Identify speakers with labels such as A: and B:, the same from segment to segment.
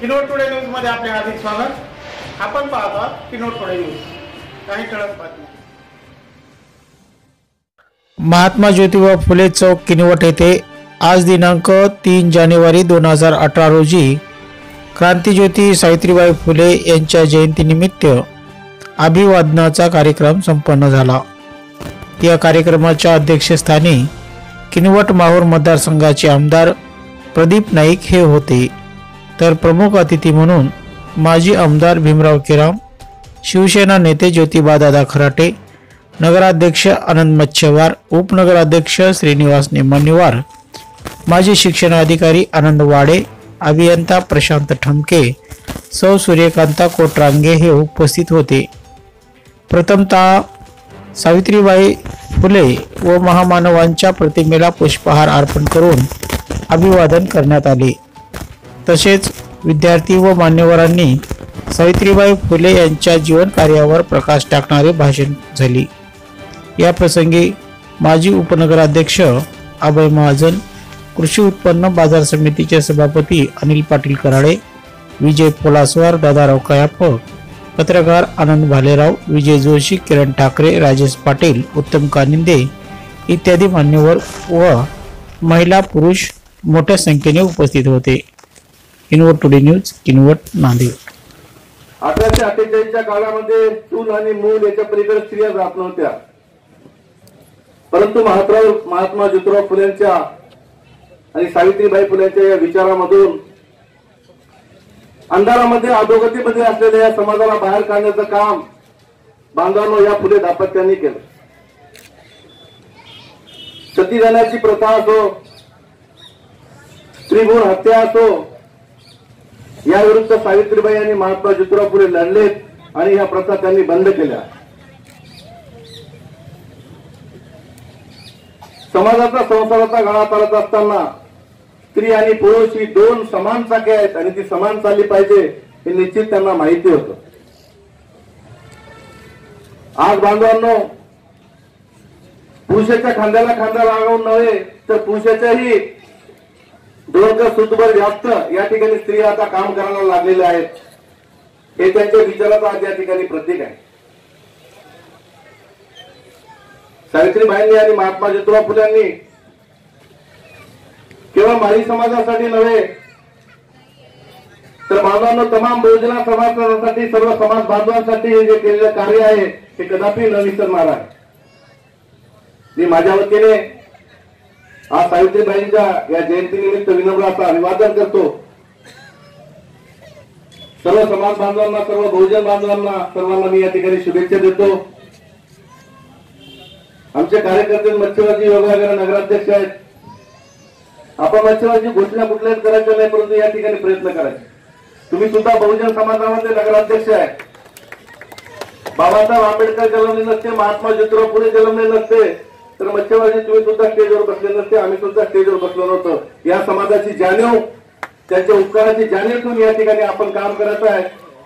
A: Knorr today news मध्ये आपले हार्दिक स्वागत आपण पाहतो किनोर टुडे न्यूज काही ठळक बातमी
B: महात्मा ज्योतिबा फुले चौक किनवट येथे आज दिनांक तीन जानेवारी दोन हजार अठरा रोजी क्रांतीज्योती सावित्रीबाई फुले यांच्या जयंतीनिमित्त अभिवादनाचा कार्यक्रम संपन्न झाला या कार्यक्रमाच्या अध्यक्षस्थानी किनवट माहूर मतदारसंघाचे आमदार प्रदीप नाईक हे होते तर प्रमुख अतिथी म्हणून माजी आमदार भीमराव केराम शिवसेना नेते ज्योतिबा दादा खराटे नगराध्यक्ष आनंद मच्छवार उपनगराध्यक्ष श्रीनिवास निमणीवार माजी शिक्षणाधिकारी आनंद वाडे अभियंता प्रशांत ठमके सौ सूर्यकांता कोटरांगे हे उपस्थित होते प्रथमतः सावित्रीबाई फुले व महामानवांच्या प्रतिमेला पुष्पहार अर्पण करून अभिवादन करण्यात आले तसेच विद्यार्थी व मान्यवरांनी सावित्रीबाई फुले यांच्या जीवन कार्यावर प्रकाश टाकणारे भाषण झाली या प्रसंगी माजी उपनगराध्यक्ष अभय महाजन कृषी उत्पन्न बाजार समितीचे सभापती अनिल पाटील कराडे विजय पोलासवार दादाराव कयाप पत्रकार आनंद भालेराव विजय जोशी किरण ठाकरे राजेश पाटील उत्तम कानिंदे इत्यादी मान्यवर व महिला पुरुष मोठ्या संख्येने उपस्थित होते invert today news invert Nanded
A: अठराशे अठ्ठेचाळीसच्या काळामध्ये चूल आणि मूल याच्या पलीकडे स्त्रिया जात नव्हत्या परंतु महात्मा महात्मा ज्योतिराव फुलेंच्या आणि सावित्रीबाई फुलेंच्या या विचारामधून अंधारामध्ये अधोगतीमध्ये असलेल्या या समाजाला बाहेर काढण्याचं काम बांधवांनो या फुले दापत्यांनी केलं सती जाण्याची प्रथा असो स्त्रीभूण हत्या असो याविरुद्ध सावित्रीबाई आणि महात्मा ज्योतिराव फुले लढलेत आणि ह्या प्रथा त्यांनी बंद केल्या समाजाचा संसाराचा गाळा चालत असताना स्त्री आणि पुरुष ही दोन समान चाके आहेत आणि ती समान चालली पाहिजे हे निश्चित त्यांना माहिती होत आज बांधवांनो पुरुषाच्या खांद्याला खांदा लागवून नव्हे तर पुरुषाच्याही दोन जास्त या ठिकाणी स्त्री आता काम करायला लागलेले आहेत हे त्यांच्या विचाराचा आज या ठिकाणी प्रतीक आहे सावित्रीबाईंनी आणि महात्मा ज्योतिबा फुल्यांनी केवळ माळी समाजासाठी नव्हे तर बाबांनो तमाम बहुजना समाजासाठी सर्व समाज बांधवांसाठी हे जे केलेलं कार्य आहे ते कदापि न विसरणार आहे मी माझ्या वतीने आज सावित्रीबाईंच्या या जयंतीनिमित्त विनम्र असा अभिवादन करतो सर्व समाज बांधवांना सर्व बहुजन बांधवांना सर्वांना मी या ठिकाणी शुभेच्छा देतो आमचे कार्यकर्ते मच्छिवाजी वगैरे नगराध्यक्ष आहेत आपण मच्छिवाजी घोषणा कुठल्याच करायच्या नाही परंतु या ठिकाणी प्रयत्न करायचे तुम्ही सुद्धा बहुजन समाजामध्ये नगराध्यक्ष आहे बाबासाहेब आंबेडकर जन्मले नसते महात्मा ज्योतिराव फुले जन्मले नसते तर मच्छीमारी तुम्ही सुद्धा स्टेजवर बसले नसते आम्ही सुद्धा स्टेजवर बसलो नव्हतो या समाजाची जाणीव त्यांच्या उपकाराची जाणीव ठेवून या ठिकाणी आपण काम करायचं आहे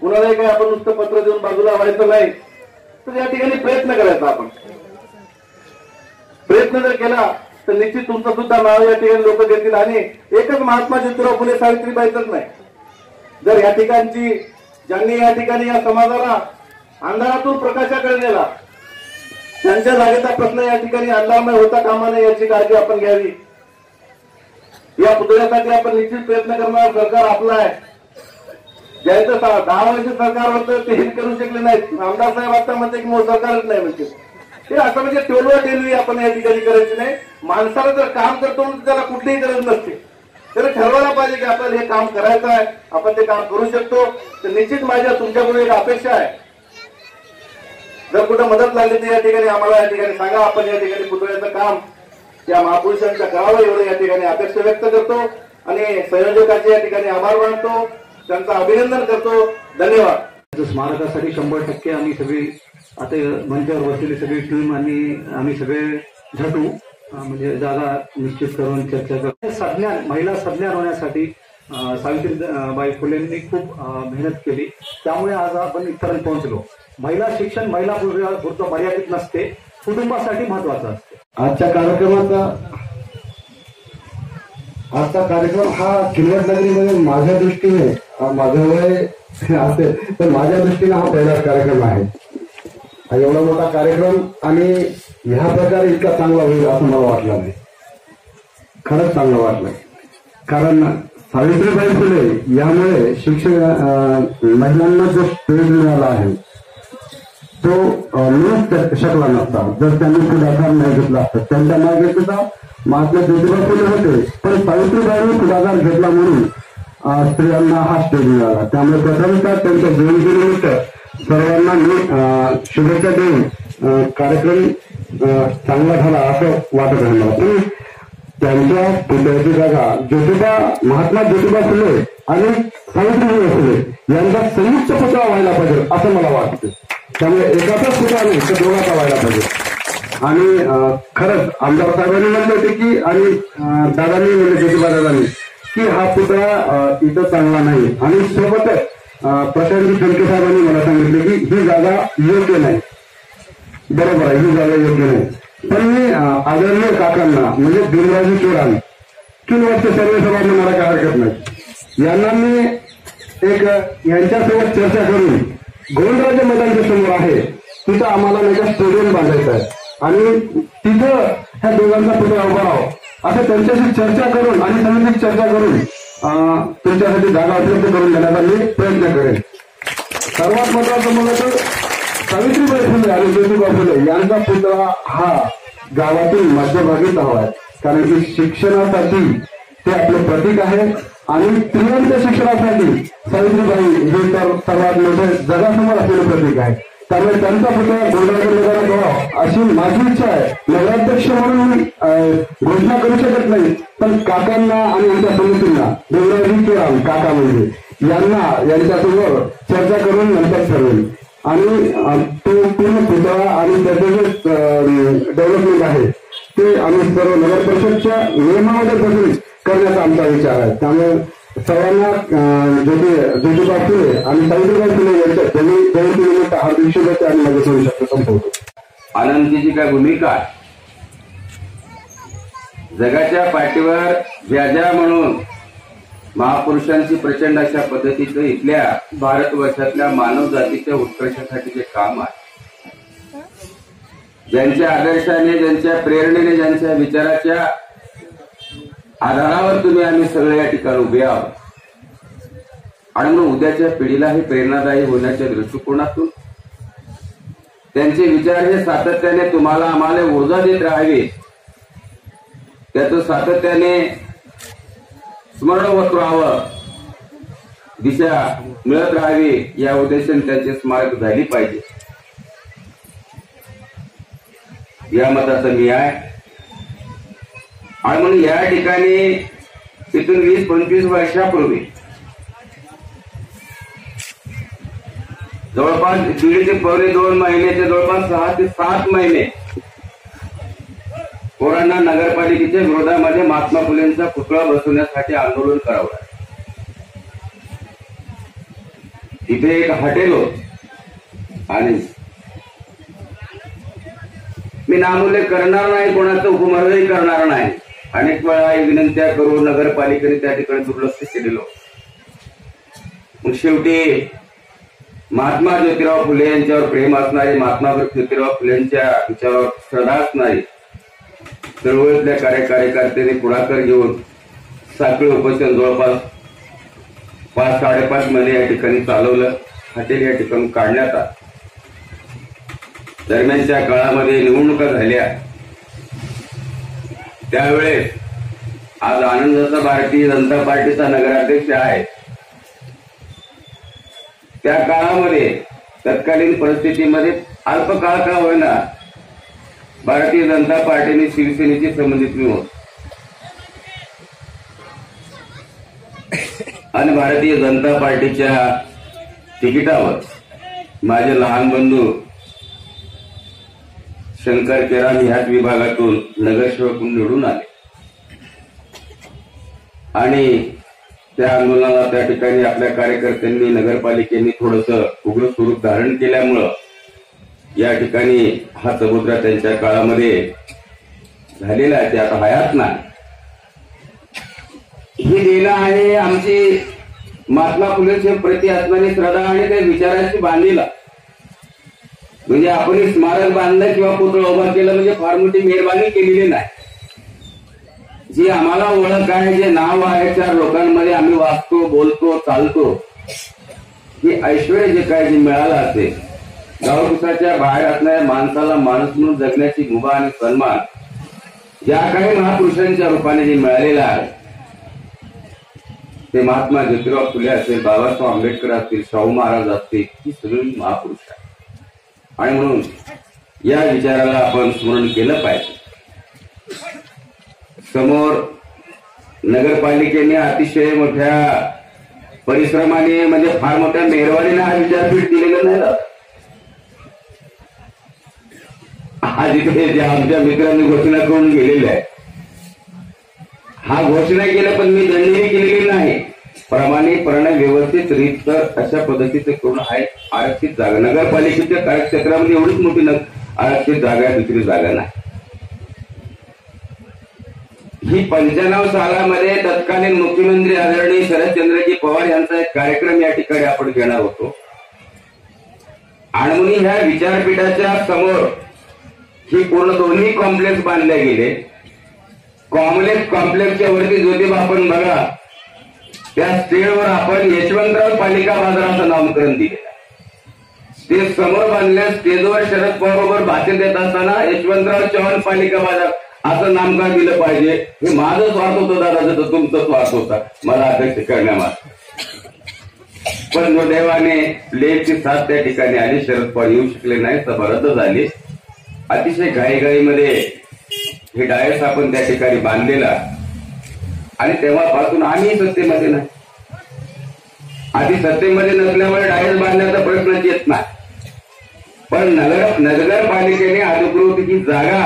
A: कुणालाही काही आपण नुसतं पत्र देऊन बाजूला व्हायचं नाही तर या ठिकाणी प्रयत्न करायचा आपण प्रयत्न जर केला तर निश्चित तुमचं सुद्धा नाव या ठिकाणी लोक घेतील आणि एकच महात्मा ज्योतिराव फुले पाहिजेच नाही जर या ठिकाणची ज्यांनी या ठिकाणी या समाजाला अंधारातून प्रकाशाकडे नेला त्यांच्या जागेचा प्रश्न या ठिकाणी अल्लामय होता कामा नये याची काळजी आपण घ्यावी या पुतळ्यासाठी आपण निश्चित प्रयत्न करणार सरकार आपला आहे ज्याचं दहा वर्ष सरकार होतं ते हे करू शकले नाहीत आमदार साहेब आता म्हणते की मोठं सरकारच नाही म्हणते ते असं म्हणजे टोलवा टेलवी आपण या ठिकाणी करायची नाही माणसाला जर काम करतो त्याला कुठलीही गरज नसते तर ठरवायला पाहिजे की आपल्याला हे काम करायचं आहे आपण ते काम करू शकतो तर निश्चित माझ्या तुमच्याकडून एक अपेक्षा आहे जर कुठं मदत लागली तर या ठिकाणी आम्हाला या ठिकाणी सांगा आपण या ठिकाणी पुतळ्याचं काम या महापुरुषांच्या करावं एवढं या ठिकाणी अपेक्षा व्यक्त करतो आणि संयोजकाचे या ठिकाणी आभार मानतो त्यांचं अभिनंदन करतो धन्यवाद स्मारकासाठी शंभर टक्के आम्ही सगळी आता मंचावर बसलेली सगळी टीम आणि आम्ही सगळे झटू म्हणजे जागा निश्चित करून चर्चा करू सज्ञान महिला सज्ञान होण्यासाठी सावित्रीबाई फुलेंनी खूप मेहनत केली त्यामुळे आज आपण इथपर्यंत पोहोचलो महिला शिक्षण महिला पुरतं मर्यादित नसते कुटुंबासाठी महत्वाचं असते आजच्या कार्यक्रमाचा आजचा कार्यक्रम हा किल्लत नगरीमध्ये माझ्या दृष्टीने माझं वय असेल तर माझ्या दृष्टीने हा पहिलाच कार्यक्रम आहे हा एवढा मोठा कार्यक्रम आणि ह्या प्रकारे इतका चांगला होईल असं मला वाटलं नाही खरंच चांगलं वाटलं कारण सावित्रीबाई फुले यामुळे शिक्षण महिलांना जो स्टेज मिळाला आहे तो लूज शकला नसता जर त्यांनी पुढाकार नाही घेतला असता त्यांच्या नाही घेतला महात्मा ज्योतिबा फुले होते पण सावित्रीबाईंनी पुढाकार घेतला म्हणून स्त्रियांना हा स्टेज मिळाला त्यामुळे प्रथमतः त्यांच्या जयंतीनिमित्त सर्वांना मी शुभेच्छा देऊन कार्यक्रम चांगला झाला असं वाटत आहे मला त्यांच्या पुतळ्याची जागा ज्योतिबा महात्मा ज्योतिबा फुले आणि सावित्रीबाई फुले यांचा संयुक्त पुतळा व्हायला पाहिजे असं मला वाटतं त्यामुळे एकाचाच पुतळा नाही तर दोघाचा व्हायला पाहिजे आणि खरंच आमदार साहेबांनी म्हणले होते की आणि दादांनी म्हणले ज्योतिबा दादांनी की हा पुतळा इथं चांगला नाही आणि सोबतच प्रशांतजी फडके साहेबांनी मला सांगितले की ही जागा योग्य नाही बरोबर आहे ही जागा योग्य नाही पण मी आदरणीय काकांना म्हणजे भीमराजू चोरान तीन वर्ष सभांना मला काय हरकत नाही यांना मी एक यांच्यासोबत चर्चा करून गोविंदराजे मदांच्या समोर आहे तिथं आम्हाला नाही स्टेडियम बांधायचं आहे आणि तिथं ह्या दोघांचा पुढे अभाव असं त्यांच्याशी चर्चा करून आणि समितीत चर्चा करून तुमच्यासाठी जागा उपलब्ध करून देण्याचा मी प्रयत्न करेन सर्वात महत्वाचं मला म्हणजे तर सावित्रीबाई फुले आणि ज्योतिबा फुले यांचा पुतळा हा गावातील मध्यभागी हवा आहे कारण की शिक्षणासाठी ते आपले प्रतीक आहे आणि स्त्रियांच्या शिक्षणासाठी सावित्रीबाई हे तर सर्वात मोठे जगासमोर असलेले प्रतीक आहे त्यामुळे त्यांचा पुतळा गोंडाकडे करावा अशी माझी इच्छा आहे नगराध्यक्ष म्हणून घोषणा करू शकत नाही पण काकांना आणि आमच्या समितींना देवराजी किराम काका म्हणजे यांना यांच्यासमोर चर्चा करून नंतर ठरवेल आणि तो पूर्ण पुतळा आणि त्याचं जे डेव्हलपमेंट आहे ते आम्ही सर्व नगर परिषदच्या नियमामध्ये बदल करण्याचा आमचा विचार आहे त्यामुळे सर्वांना ज्योतिबा फुले आणि सावित्रीबाई फुले यांच्या त्यांनी निमित्त हार्दिक शुभेच्छा आणि माझ्या सोयी संपवतो
C: आनंदीची काय भूमिका जगाच्या पाठीवर ज्या ज्या म्हणून महापुरुषांची प्रचंड अशा पद्धतीचं इथल्या भारतवर्षातल्या मानव जातीच्या उत्कर्षासाठी जे काम आहे ज्यांच्या आदर्शाने ज्यांच्या प्रेरणेने ज्यांच्या विचाराच्या आधारावर तुम्ही आम्ही सगळे या ठिकाणी उभे आहोत आणि मग उद्याच्या पिढीला हे प्रेरणादायी होण्याच्या दृष्टिकोनातून त्यांचे विचार हे सातत्याने तुम्हाला आम्हाला ओझा देत राहावे त्याचं सातत्याने स्मरणवत राहावं दिशा मिळत राहावी या उद्देशाने त्यांचे स्मारक झाली पाहिजे या मताचा मी आहे आणि म्हणून या ठिकाणी तिथून वीस पंचवीस वर्षापूर्वी जवळपास दीड ते पवणे दोन महिने ते जवळपास सहा ते सात महिने नगरपालिकेच्या विरोधामध्ये महात्मा फुलेंचा पुतळा बसवण्यासाठी आंदोलन करावं तिथे एक हॉटेल होत आणि मी नामुल्लेख करणार नाही कोणाचं उपमर्दही करणार नाही अनेक वेळा विनंत्या करून नगरपालिकेने त्या ठिकाणी दुर्लक्ष केलेलो मग शेवटी महात्मा ज्योतिराव फुले यांच्यावर प्रेम असणारी महात्मा ज्योतिराव फुले यांच्या विचारावर श्रद्धा असणारी चळवळीतल्या कार्य कार्यकर्त्यांनी पुढाकार घेऊन साखळी उपोषण जवळपास पाच साडेपाच महिने या ठिकाणी चालवलं हॉटेल या ठिकाणी काढण्यात आलं दरम्यानच्या काळामध्ये निवडणुका झाल्या त्यावेळेस आज आनंदाचा भारतीय जनता पार्टीचा नगराध्यक्ष आहे त्या काळामध्ये तत्कालीन परिस्थितीमध्ये अल्प काळ का होईना भारतीय जनता पार्टीने आणि संबंधित विरोध आणि भारतीय जनता पार्टीच्या तिकिटावर माझे लहान बंधू शंकर केराम ह्याच विभागातून नगरसेवकून निवडून आले आणि त्या आंदोलनाला त्या ठिकाणी आपल्या कार्यकर्त्यांनी नगरपालिकेने थोडस उग्र स्वरूप धारण केल्यामुळं या ठिकाणी हा समुद्र त्यांच्या काळामध्ये झालेला आहे ते आता हयात ना ही लीला आहे आमची महात्मा फुले प्रति आत्माने श्रद्धा आणि त्या विचाराशी बांधलेला म्हणजे आपण स्मारक बांधलं किंवा पुतळा उभा केलं म्हणजे फार मोठी मेहरबानी केलेली नाही जी आम्हाला ओळख आहे जे नाव आहे त्या लोकांमध्ये आम्ही वाचतो बोलतो चालतो की ऐश्वर जे काय जे मिळालं असेल गावरुखाच्या बाहेर असणाऱ्या माणसाला माणूस म्हणून जगण्याची मुभा आणि सन्मान या काही महापुरुषांच्या रूपाने जे मिळालेला आहे ते महात्मा ज्योतिराव फुले असतील बाबासाहेब आंबेडकर असतील शाहू महाराज असतील ही सगळी महापुरुष आहे आणि म्हणून या विचाराला आपण स्मरण केलं पाहिजे समोर नगरपालिकेने अतिशय मोठ्या परिश्रमाने म्हणजे फार मोठ्या मेहरवानीने हा विचारपीठ दिलेलं नाही आज इथे आमच्या मित्रांनी घोषणा करून गेलेले आहे हा घोषणा केला पण मी दंडही केलेली नाही प्रणय व्यवस्थित रीत तर अशा पद्धतीचे करून आहे आरक्षित जागा नगरपालिकेच्या कार्यक्षेत्रामध्ये एवढीच मोठी आरक्षित जागा दुसरी जागा नाही ही पंच्याण्णव सालामध्ये तत्कालीन मुख्यमंत्री आदरणीय शरदचंद्रजी पवार यांचा एक कार्यक्रम या ठिकाणी आपण घेणार होतो आणि ह्या विचारपीठाच्या समोर ही पूर्ण दोन्ही कॉम्प्लेक्स बांधले गेले कॉम्प्लेक्स कॉम्प्लेक्सच्या वरती ज्योतिबा आपण बघा त्या स्टेडवर आपण यशवंतराव पालिका बाजाराचं नामकरण दिले ते समोर बांधल्या स्टेजवर शरद पवार बरोबर भाषण देत असताना यशवंतराव चव्हाण पालिका बाजार असं नामकरण दिलं पाहिजे हे माझं स्वार्थ होतं दादा जसं तुमचा स्वार्थ होता मला अध्यक्ष करण्यामागे पण दुर्दैवाने लेखची साथ त्या ठिकाणी आली शरद पवार येऊ शकले नाही सभा रद्द झाली अतिशय घाईघाईमध्ये हे डायस आपण त्या ठिकाणी बांधलेला आणि तेव्हापासून आम्ही सत्तेमध्ये नाही आधी सत्तेमध्ये नसल्यामुळे डायस बांधण्याचा प्रश्नच येत नाही पण नगर नगरपालिकेने अधिकृत जागा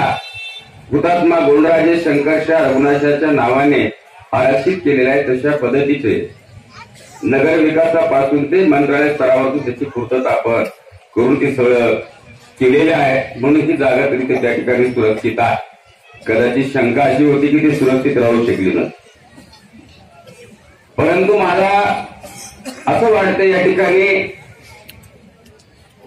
C: हुतात्मा गोंडराजे शंकरच्या रघुनाशाच्या नावाने आरक्षित केलेला आहे तशा पद्धतीचे नगर विकासापासून ते मंत्रालय स्तरावरून त्याची पूर्तता आपण करून ती सगळं केलेल्या आहे म्हणून ही जागा तरी ते त्या ठिकाणी सुरक्षित आहे कदाचित शंका अशी होती की ते सुरक्षित राहू शकली नाही परंतु मला असं वाटतं या ठिकाणी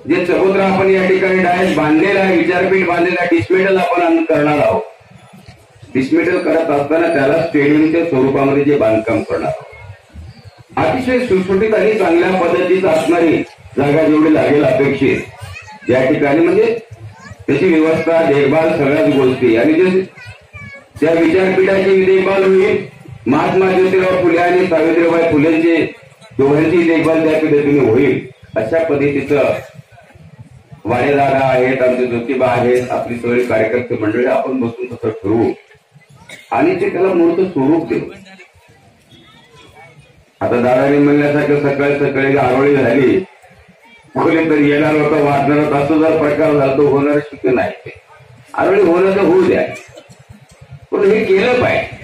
C: जे चबुत्र आपण या ठिकाणी डायस बांधलेला आहे विचारपीठ बांधलेला डिस्मेटल आपण करणार आहोत डिस्मेटल करत असताना त्याला स्टेडियमच्या स्वरूपामध्ये जे बांधकाम करणार आहोत अतिशय सुसुटीत आणि चांगल्या पद्धतीत असणारी जागा जेवढी लागेल अपेक्षित या ठिकाणी म्हणजे त्याची व्यवस्था देखभाल सगळ्याच गोष्टी आणि जे त्या विचारपीठाची देखभाल होईल महात्मा ज्योतिराव फुले आणि सावित्रीबाई फुलेंचे दोघांची देखभाल त्या पीठातून होईल अशा पद्धतीचं वाडेदारा आहेत आमचे ज्योतिबा आहेत आपली सगळी कार्यकर्ते मंडळी आपण बसून तसं ठरवू आणि ते त्याला मूर्त स्वरूप देऊ आता दादाने म्हणण्यासारखं सकाळी सकाळी आरोळी झाली कोणीतरी येणार होता वाढणार होता असं जर प्रकार झाला तो होणार शक्य नाही अरे आरोग्य होणं तर होऊ द्या पण हे केलं पाहिजे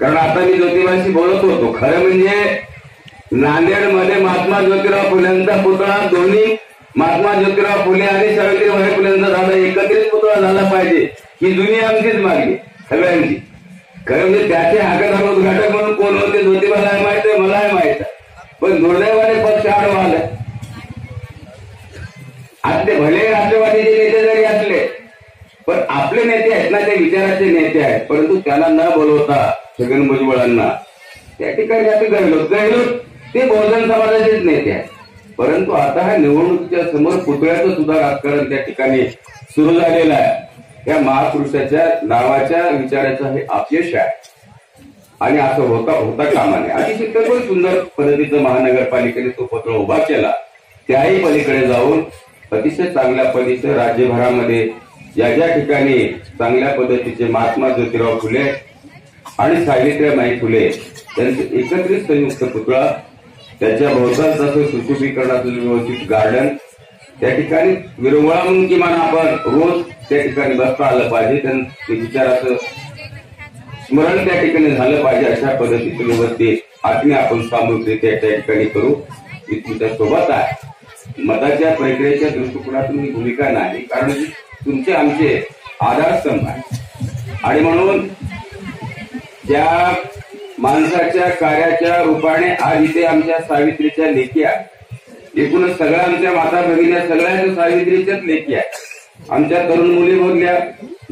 C: कारण आता मी ज्योतिबाशी बोलत होतो खरं म्हणजे मध्ये महात्मा ज्योतिराव फुलेंचा पुतळा दोन्ही महात्मा ज्योतिराव फुले आणि सावित्रीबाई फुलेंचा झाला एकत्रित पुतळा झाला पाहिजे ही जुनी आमचीच मागली सगळ्यांची खरं म्हणजे त्याचे हकदार उद्घाटक म्हणून कोण होते ज्योतिबाला माहित आहे मला माहित आहे पण दुर्दैवाने पक्ष आडवा भले राष्ट्रवादीचे नेते जरी असले पण आपले नेते आहेत ना ते विचाराचे नेते आहेत परंतु त्यांना न बोलवता छगन भुजबळांना त्या ठिकाणी आपण गैलोत गैलोत ते बहुजन समाजाचेच नेते आहेत परंतु आता ह्या निवडणुकीच्या समोर पुतळ्याचं सुद्धा राजकारण त्या ठिकाणी सुरू झालेलं आहे या महापुरुषाच्या नावाच्या विचाराचं हे अपयश आहे आणि असं होता होता कामाने अतिशय सुंदर पद्धतीचं महानगरपालिकेने तो पत्र उभा केला त्याही पलीकडे जाऊन अतिशय चांगल्या पद्धतीचं राज्यभरामध्ये ज्या ज्या ठिकाणी चांगल्या पद्धतीचे महात्मा ज्योतिराव फुले आणि सावित्रीबाई फुले त्यांचे एकत्रित संयुक्त पुतळा त्याच्या भोवतालचा सुशोभीकरणाचं व्यवस्थित गार्डन त्या ठिकाणी विरंगुळा म्हणून किमान आपण रोज त्या ठिकाणी बसता आलं पाहिजे त्यांनी विचाराचं स्मरण त्या ठिकाणी झालं पाहिजे अशा पद्धतीने वरती आत्मी आपण सामूहिकरित्या त्या ठिकाणी करू मी तुमच्या सोबत आहे मताच्या प्रक्रियेच्या दृष्टिकोनातून ही भूमिका नाही कारण तुमचे आमचे आधारस्तंभ आहे आणि म्हणून त्या माणसाच्या कार्याच्या रूपाने आज इथे आमच्या सावित्रीच्या लेखी आहे एकूणच सगळ्या आमच्या माता भगिन्या सगळ्या सावित्रीच्याच लेखी आहे आमच्या तरुण मुली बोलल्या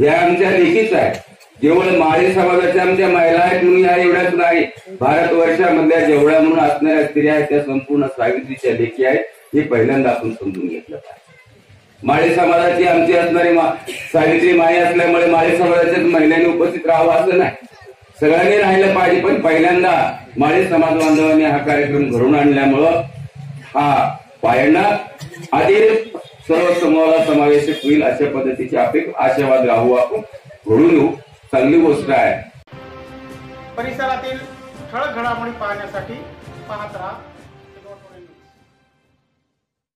C: या आमच्या लेखीच आहेत केवळ माळी समाजाच्या आमच्या महिला आहेत म्हणून आहे एवढ्याच नाही भारत वर्षामधल्या जेवढ्या म्हणून असणाऱ्या स्त्रिया आहेत त्या संपूर्ण सावित्रीच्या लेखी आहेत हे पहिल्यांदा आपण समजून घेतलं पाहिजे माळी समाजाची आमची असणारी सावित्री माई असल्यामुळे माळी समाजाच्या महिलांनी उपस्थित राहावं असं नाही सगळ्यांनी राहिलं पाहिजे पण पहिल्यांदा माळी समाज बांधवांनी हा कार्यक्रम घडवून आणल्यामुळं हा पायांना आधी सर्व समूहाला समावेशक होईल अशा पद्धतीची अपेक्षा आशावाद राहू आपण घडून येऊ चांगली गोष्ट आहे परिसरातील ठळक घडामोडी पाहण्यासाठी पाहत राहा